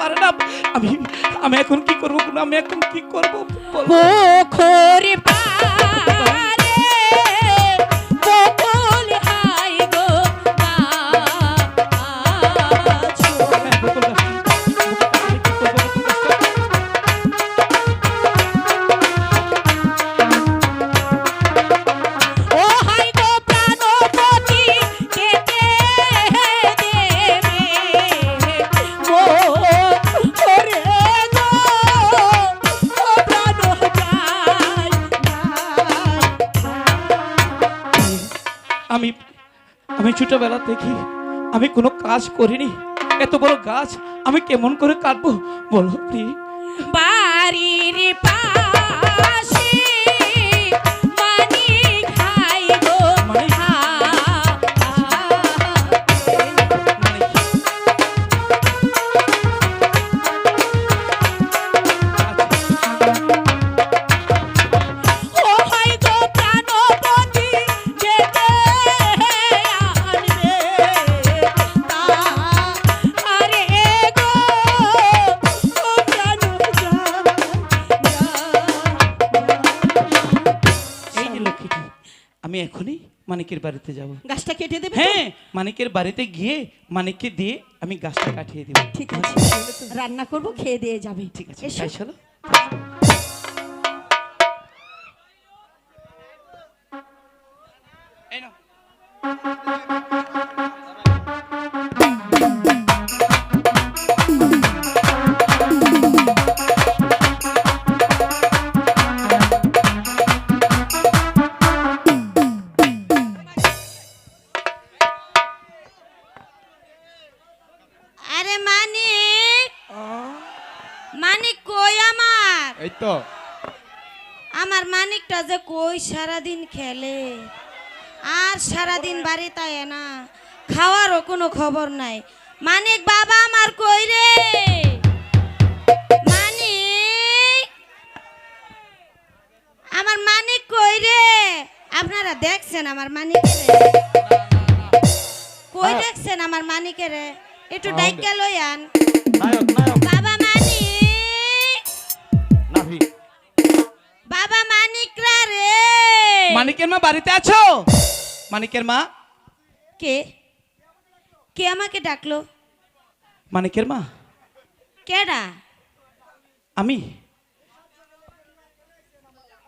পারে না। আমি আমি এখন কি করব? আমি এখন কি করব? খরি পোখর আমি আমি ছোটবেলা দেখি, আমি কোনো কাজ করিনি। এত বড় গাছ আমি কেমন করে কাটবো? বলো, প্লিজ। বাড়ির আমি এখনই মানিকের বাড়িতে যাব। গাছটা কেটে দেবে হ্যাঁ মানিকের বাড়িতে গিয়ে মানিককে দিয়ে আমি গাছটা কাটিয়ে দেব। ঠিক আছে রান্না করব খেয়ে দিয়ে যাবে। ঠিক আছে চলো। আমার তো আমার মানিকটা যে কই সারাদিন খেলে? আর সারাদিন বাড়িতে আয় না? খাওয়ারও কোনো খবর নাই। মানিক বাবা আমার কই রে? মানিক! আমার মানিক কই রে? আপনারা দেখছেন আমার মানিকের? কই দেখছেন আমার মানিকের? একটু ডাইকা লই আন বাবা মানিকরা রে। মানিকের মা বাড়িতে আছো? মানিকের মা? কে? কে আমাকে ডাকলো? মানিকের মা? কেডা? আমি।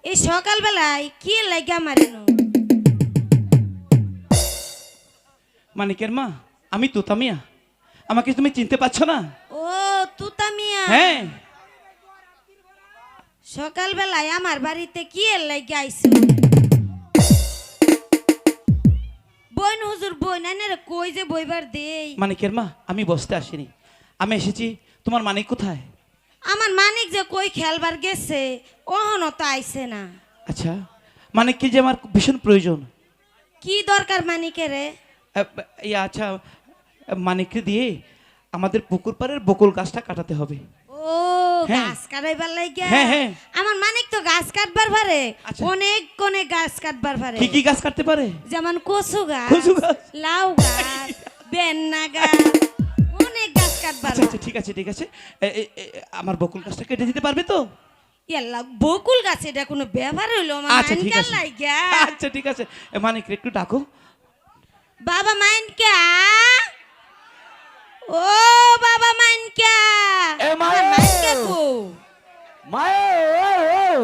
এই সকালবেলায় কি লাগে মারিনো? মানিকের মা আমি তুতামিয়া। আমাকে তুমি চিনতে পারছ না? ও তুতা মিয়া হ্যাঁ। সকালবেলায় আমার বাড়িতে কি এর লাগে আইছো? বইন হুজুর বইন আইনারে কই যে বইবার দেই? মানিকের মা? আমি বসতে আসিনি। আমি এসেছি তোমার মানিক কোথায়? আমার মানিক যে কই খেলবার গেছে ওহনো তো আইছে না। আচ্ছা মানিককে যে আমার ভীষণ প্রয়োজন? কি দরকার মানিকের আচ্ছা মানিককে দিয়ে আমাদের পুকুর পাড়ের বকুল গাছটা কাটাতে হবে। গাছ কাটাইবার হ্যাঁ, হ্যাঁ। আমার মানিক তো গাছ কাটবার পারে। আচ্ছা। অনেক অনেক গাছ কাটবার পারে। কি কি গাছ কাটতে পারে? যেমন কচু গাছ লাউ গাছ বেন্না গাছ অনেক গাছ কাটবার আচ্ছা আচ্ছা ঠিক আছে ঠিক আছে। আমার বকুল গাছটা কেটে দিতে পারবে তো? বকুল গাছ এটা কোনো ব্যবহার হইল? আচ্ছা ঠিক মাইনকার আছে। আচ্ছা ঠিক আছে। মানিক একটু ডাকো। বাবা মাইনকা। ও বাবা মাইনকা। এ মা মাইনকা মায়ে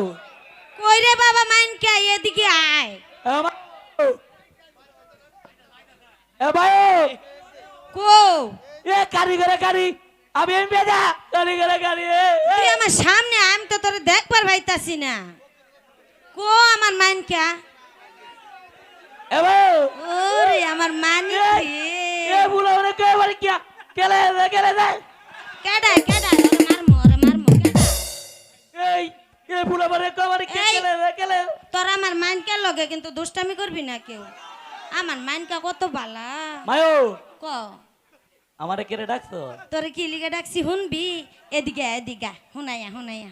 কই রে বাবা মাইনকা এদিকে আয়। এ এ ভাই কো এ কারিগরে কারি আমি এম বেজা কারিগরে কারি। তুই আমার সামনে আমি তো তোরে দেখবার পাইতাছি না। কো আমার মাইনকা। এ ভাই ওরে আমার মানিক এ বুলা মানে কে বাড়ি কিয়া কেলে কেলে দে কেডা কেডা? এ বুলা কে কে এই। কেলে দে কেলে তোর আমার মাইনকার লগে কিন্তু দুষ্টামি করবি না কেউ। আমার মাইনকা কত বালা? মায়ো! ক? আমারে কেরে ডাকছো? তোরে কি লিগে ডাকছি শুনবি? এদিকে আয়, এদিকে আয়। হুনাইয়া হুনাইয়া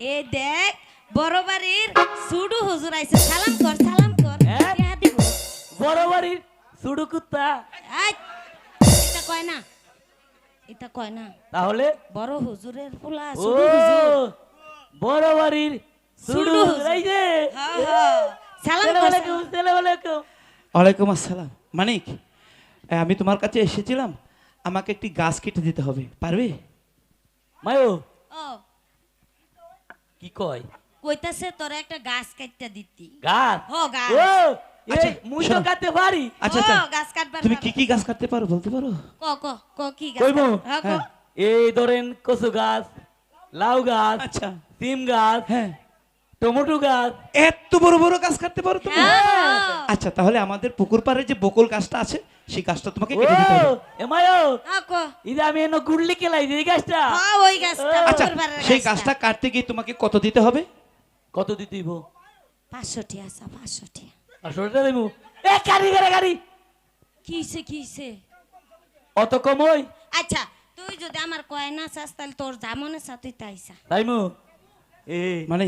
এ দেখ বড় বাড়ির সুডু হুজুর আইছে। সালাম কর সালাম কর। হ্যাঁ? দিব? বড় সুডু কুত্তা। আই এটা কয় না? এটা কয় না? তাহলে? বড় হুজুরের পোলা ও সুডু হুজুর। বড় বাড়ির সুডু সুডু। এই যে। সালাম সালাম আলাইকুম সালাম। আলাইকুম। ওয়ালাইকুম আসসালাম। মানিক আমি তোমার কাছে এসেছিলাম। আমাকে একটি গাছ কেটে দিতে হবে পারবে? মায়ো। কি কয়? কইতাছে তোরা একটা গাছ কাটতে দিতি। গাছ? হ গাছ। ও আচ্ছা, মুই তো কাটতে পারি। আচ্ছা আচ্ছা। গাছ কাটবার তুমি কি কি গাছ কাটতে পারো বলতে পারো? ক ক ক কি গাছ কইবো? কাট- ক। হ্যাঁ। এই ধরেন কচু গাছ লাউ গাছ। আচ্ছা। সিম গাছ হ্যাঁ। টমেটো গাছ। এত বড় বড় গাছ কাটতে পারো তুমি? হ্যাঁ। আচ্ছা তাহলে আমাদের পুকুর পাড়ে যে বকুল গাছটা আছে সেই গাছটা তোমাকে ও কেটে দিতে হবে। এমায়ো। ক। ইদা আমি এনো গুড়লি কেলাই এই গাছটা। হ্যাঁ, ওই গাছটা আচ্ছা সেই গাছটা। কাটতে গিয়ে তোমাকে কত দিতে হবে? কত দিতেইব পাঁচশোটি আছে পাঁচশোটি। আর সরটা দেবো এ গাড়ি গাড়ি গাড়ি। কিসে কিসে অত কম ওই আচ্ছা তুই যদি আমার কয় না চাস তাহলে তোর যা মনে চা তুই তাইসা তাইমু। এ মানে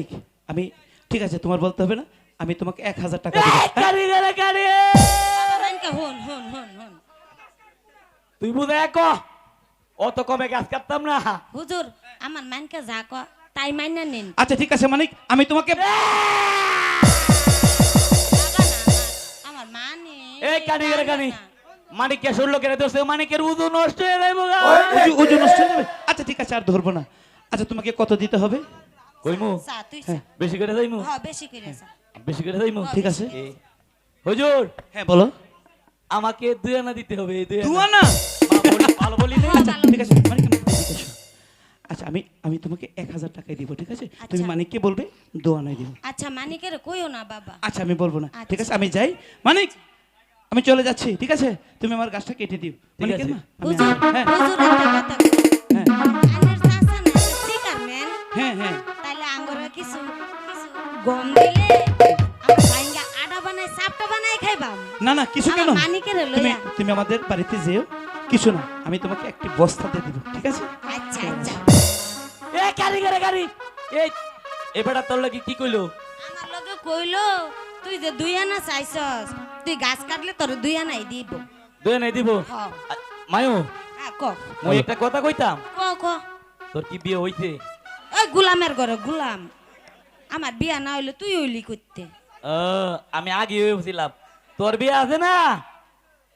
আমি ঠিক আছে তোমার বলতে হবে না আমি তোমাকে এক হাজার টাকা হন তুই বুঝে এক অত কমে গাছ কাটতাম না। হুজুর আমার মানকে যা ক তাই মাইনা নিন। আচ্ছা ঠিক আছে মানিক আমি তোমাকে আমার- আমার মানে এই কানি গাড়ি কানি। মানিককে শুনলো কেন দোষে মানিকের উজু নষ্ট হয়ে যাইব গা। ওজন- ওজন নষ্ট হয়ে যাবে। আচ্ছা ঠিক আছে আর ধরবো না। আচ্ছা তোমাকে কত দিতে হবে? কইমু? হ্যাঁ। বেশি করে যাইমু হ্যাঁ বেশি করে চা বেশি করে যাইমু ঠিক আছে। হুজুর! হ্যাঁ বলো। আমাকে দুই আনা দিতে হবে দুই আনা। ভালো বলি আচ্ছা ঠিক আছে আমি আচ্ছা আমি আমি তোমাকে এক হাজার টাকাই দিব ঠিক আছে? তুমি আচ্ছা। মানিককে বলবে দু দিব। আচ্ছা মানিকের কইও না বাবা। আচ্ছা আমি বলব না। ঠিক আছে আচ্ছা। আমি যাই। মানিক আমি চলে যাচ্ছি ঠিক আছে? তুমি আমার গাছটা কেটে দিও। মানিকের আছে। মা। হ্যাঁ। তুমি আমাদের বাড়িতে যেও কিছু না আমি তোমাকে একটি বস্তা দিয়ে দিব ঠিক আছে? আচ্ছা আচ্ছা। এ গাড়ি গাড়ি গাড়ি এই এ বেটা তোর লাগি কি কইলো? আমার লগে কইলো তুই যে দুই আনা চাইছস তুই গাছ কাটলে তোর দুই আনাই দিব। দুই আনাই দিব? মায়ো? হ্যাঁ ক। মই একটা কথা কইতাম? ক ক। তোর কি বিয়ে হইছে? ওই গুলামের ঘরে গুলাম। আমার বিয়া না হইলে তুই হইলি করতে আমি আগে হয়েছিলাম তোর বিয়ে আছে না?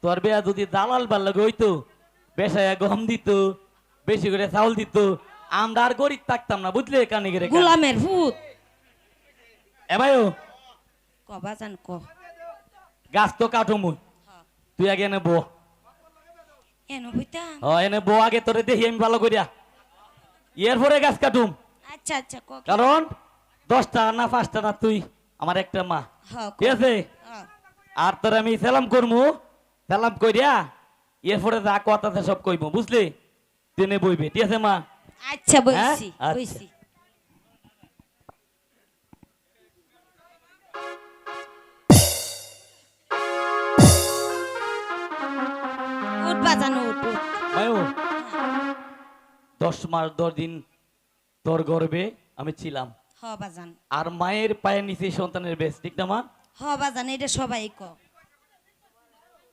তোর বিয়া যদি দালাল বার লাগে হইতো বেসায় গম দিত বেশি করে চাউল দিত আমরা আর গরিব থাকতাম না বুঝলে কানে গেলে গুলামের ভূত। এবাইও ক বাজান ক। গাছ তো কাটো মুই। তুই আগে এনে বো। এনো বইতাম। হ এনে বো আগে তোরে দেখি আমি ভালো করিয়া। এরপরে গাছ কাটুম। আচ্ছা আচ্ছা? কারণ দশটা না পাঁচটা না তুই আমার একটা মা। ঠিক আছে? আর তোর আমি সালাম করমু। সালাম কইরা এরপরে যা কথা আছে সব কইবো বুঝলি? তেনে বইবে ঠিক আছে মা? আচ্ছা বইছি আচ্ছা। বইছি। দশ মাস দশ দিন তোর গর্বে আমি ছিলাম। আর মায়ের পায়ের নিচে সন্তানের বেশ ঠিক না মা? হ বাজান এটা সবাই ক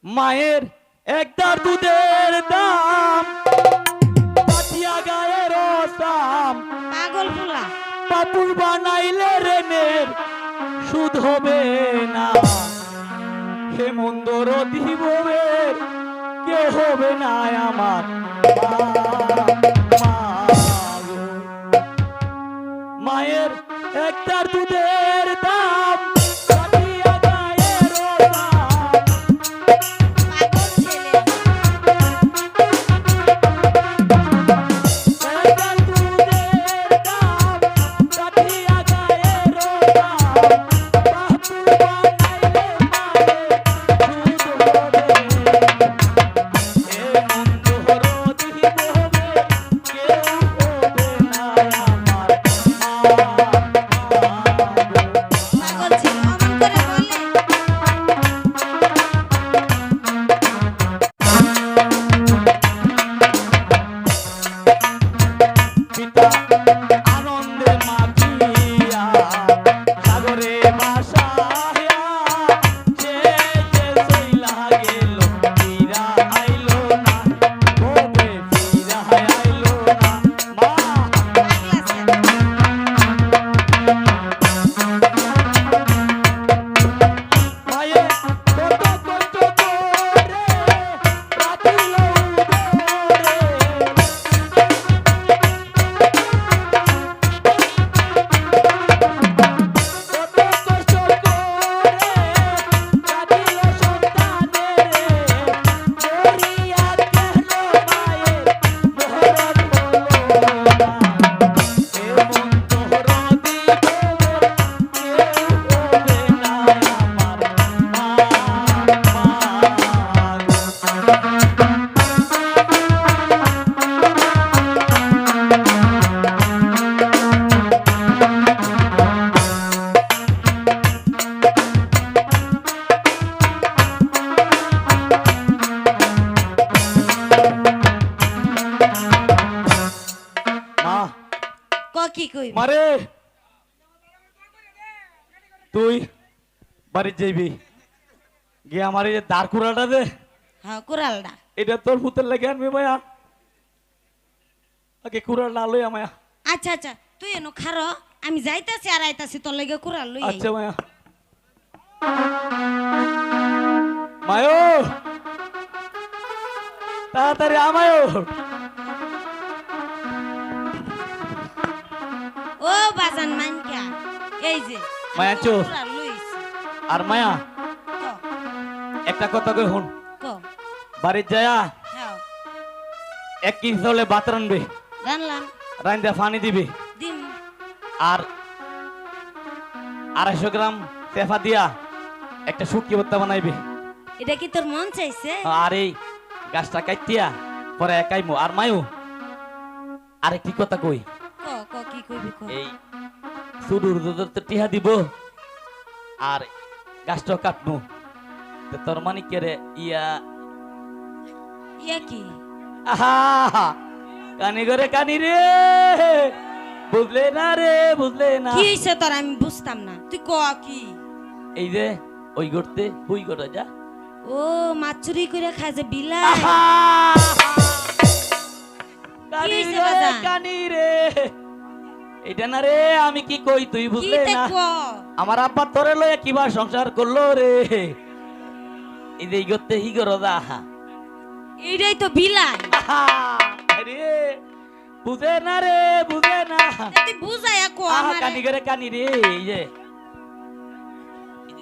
মায়ের একদার দুধের দাম। পাঠিয়া গায়ের দাম পাগল ফুলা পাপুর বানাইলে রেনের সুদ হবে না। হে মন্দর দিবনের কেউ হবে না আমার। মায়ের একটার দুধের দাম। যাইবি। গিয়ে আমার এই যে দাঁড় কুড়াটা দে। হ্যাঁ কুড়ালডা এটা তোর ভূতের লাগে আনবি মায়া। আগে কুড়াল না লই আমায়া আচ্ছা আচ্ছা তুই এনো খারো। আমি যাইতাছি আর আইতাছি তোর লাগে কুড়াল লই। আচ্ছা মায়া। মায়ো! তাড়াতাড়ি আমায়ো ও বাজান মানকা এই যে মায়া আমি চো। কুড়াল লইছি আর মায়া একটা কথা কই হন ক। বাড়ির যায়া হ্যাঁ। এক কেজি চাউলে ভাত রানবে রান্দা পানি দিবে। আর আড়াইশো গ্রাম তেফা দিয়া একটা শুটকি ভর্তা বানাইবি। এটা কি তোর মন চাইছে? আর এই গাছটা কাটিয়া পরে একাইমো আর মায়ু আরেকটি কথা কই। ক ক কি কইবি ক? এই সুদূর টিহা দিব। আর গাছটা কাটনু তো তোর মানে কে রে ইয়া ইয়া কি আহা কানি করে কানি রে বুঝলে না রে বুঝলে না কি হইছে তোর আমি বুঝতাম না তুই ক কি এই যে ওই করতে হুই করে যা ও মাছ চুরি করে খায় যে বিলাই আহা! কানি রে, কানি রে এটা না রে আমি কি কই তুই বুঝলে না? আমার আব্বা তোরে লয়ে কিবা সংসার করল রে? এই যে ইগতে হি করো দা এইটাই তো বিলাই আহা! রে বুঝে না রে বুঝে না। তুই বুঝাইয়া ক আমার। কানি করে কানি রে এই যে।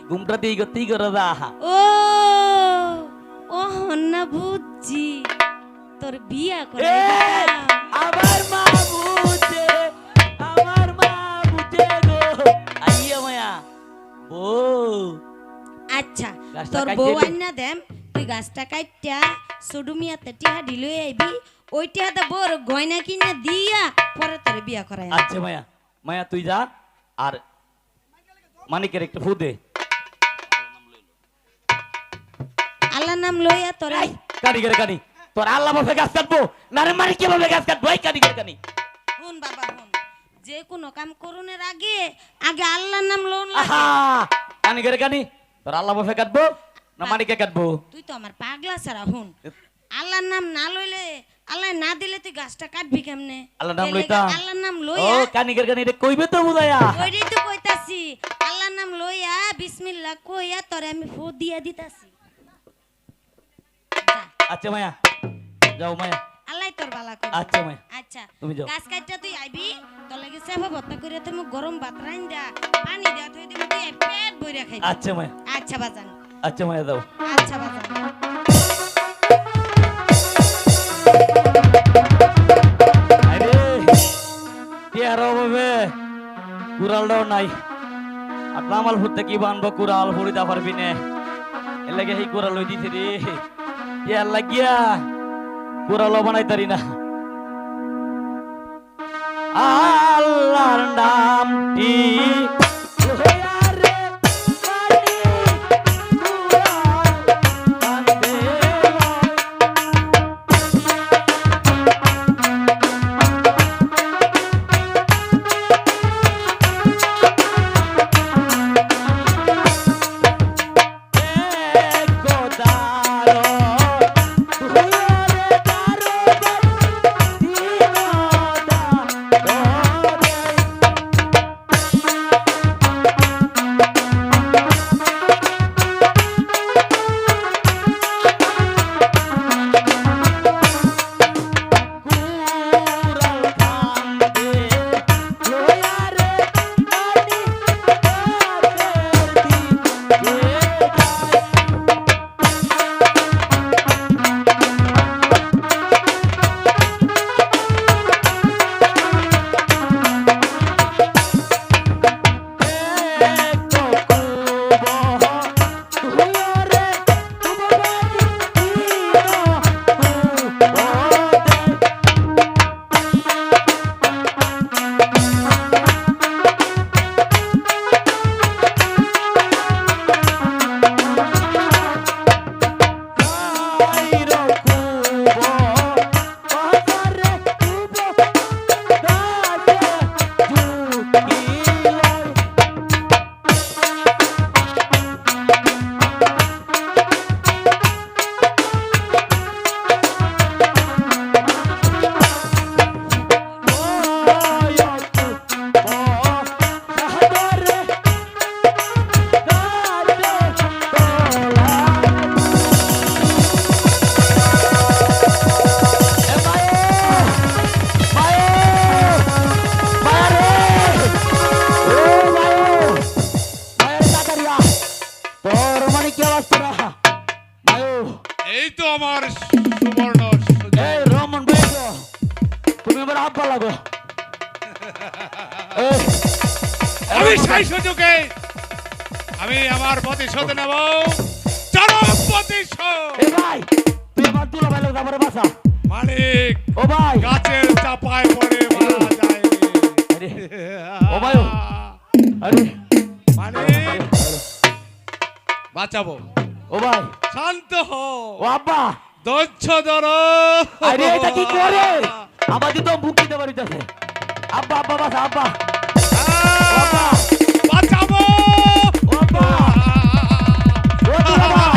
ঘুমটা দিয়ে ইগতে হি করো দা ও ও না বুঝছি তোর বিয়া করে এ, বউ আচ্ছা তোর বউ দে। আইনা দেম তুই গাছটা কাইটা সুডুমিয়াতে টিহা ঢিলই আইবি ওই টিহাতে বউর গয়না কিনা দিয়া পরে তোর বিয়া করাই আচ্ছা মায়া মায়া তুই যা আর মানিকের একটা ফু দে। আল্লাহ নাম লইয়া তোর কানি তোর আল্লাহ ভাবে গাছ কাটবো না রে মারি কীভাবে গাছ কাটবো? এই কানি কানি। হুন বাবা হুন। যে কোনো কাম করুনের আগে আগে আল্লাহর নাম লোন লাগে। কানি করে কানি? তোর আল্লাহ ভাবে কাটবো না মারিকে কাটবো? তুই তো আমার পাগলা ছাড়া হুন। আল্লাহর নাম না লইলে আল্লাহ না দিলে তুই গাছটা কাটবি কেমনে? আল্লাহর নাম লইতাম? আল্লাহর নাম ও লইয়া কানি করে কানি রে কইবে তো বুঝায়া ওইটাই তো কইতাছি। আল্লাহর নাম লইয়া বিসমিল্লাহ কইয়া তোরে আমি ফু দিয়া দিতাছি। আচ্ছা মায়া যাও মায়া। আল্লাহ তোর বালা করে আচ্ছা মায়া আচ্ছা তুমি যাও। গাছ কাটটা তুই আইবি তোর লাগে সেবা ভত্তা করে তুমি গরম ভাত রাইন দা পানি দেয়া তুই দিবি তুই পেট বইরা খাইবি। আচ্ছা মায়া আচ্ছা বাজান। আচ্ছা মায়া যাও। আচ্ছা বাজান। আরে টিয়ার অভাবে কুড়ালটাও নাই। আর দামাল ফুটতে কি বানবো কুড়াল ফুড়িতে পারবি নে এর লাগে সেই কুড়াল লই দিছে রে। টিয়ার লাগিয়া কুড়ালও বানাইতারি না। আল্লাহর নামটি আমার নেব। চরম প্রতিশোধ এ ভাই তুই আমার দুলা ভাই লাগো আমার বাসা। মালিক ও ভাই। গাছের চাপায় পড়ে মারা যায়। আরে ও ভাইও। আরে। মালিক বাঁচাবো। ও ভাই। শান্ত হও ও আব্বা। ধৈর্য ধরো। আরে এটা কি করে? আমাদের তো বুক দিতে পারিতেছে। আব্বা আব্বা বাসা আব্বা। বাঁচাবো ও আব্বা। ও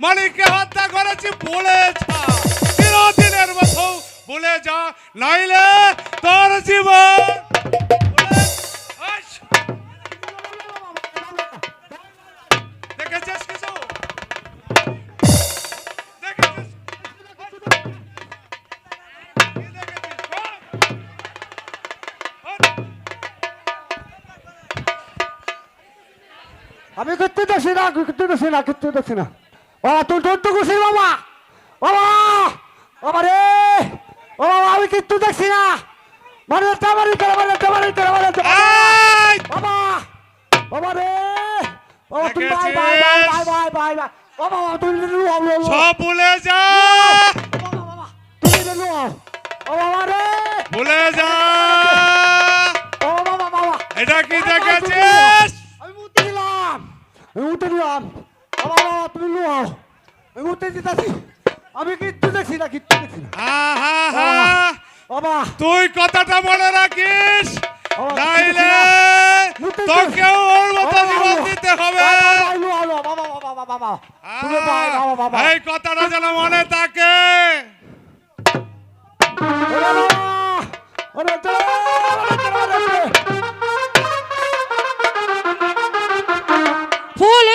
মালিককে হত্যা করেছি, বলে মতো বলে যা, নাইলে তোর জীবন আমি করতে দোষী না করতে দোষী না করতে দোষী না। বাবা তুই তো করছি বাবা। বাবা বাবা রে। ও বাবা আমি কিন্তু দেখছি না। মানে চামারি করে মানে চামারি করে মানে বাবা বাবা রে। বাবা তুই bye bye bye bye bye bye. বাবা তুই সব ভুলে যা! ঘুরতে যেতেছি আমি কিচ্ছু দেখছি না কিচ্ছু দেখছি না। বাবা তুই কথাটা মনে রাখিস কথাটা যেন মনে থাকে। ফুল